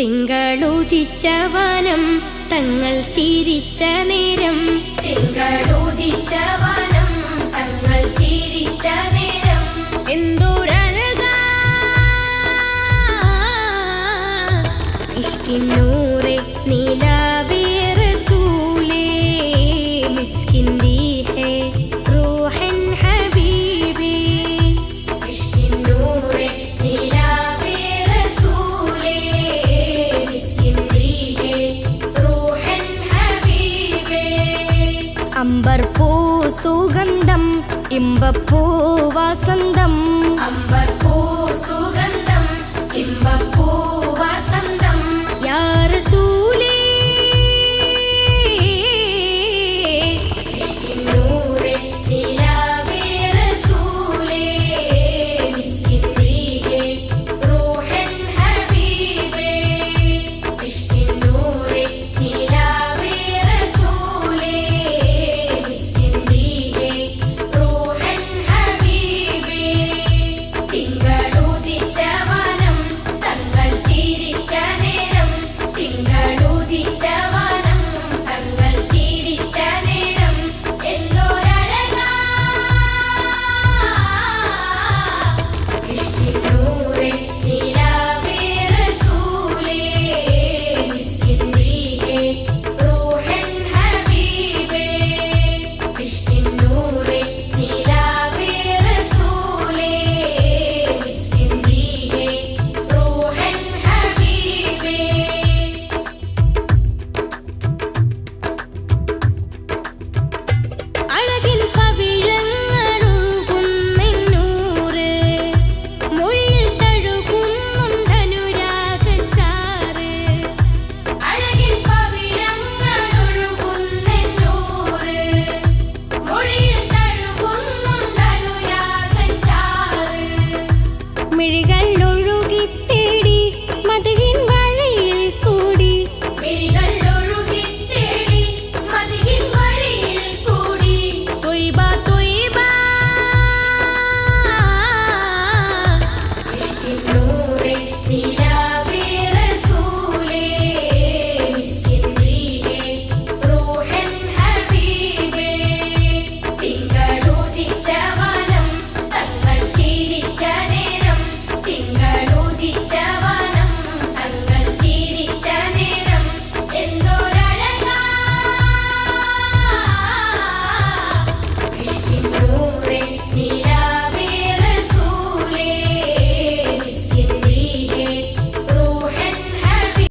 തിങ്കളുദിച്ച വനം തങ്ങൾ ചിരിച്ച നേരം. തിങ്കളുദിച്ച വനം തങ്ങൾ ചിരിച്ച നേരം. എന്തോരഴകാ? ഇഷ്കിന്നൂറെ அம்பர் பூ சுகந்தம் இம்பப்பூ வசந்தம்.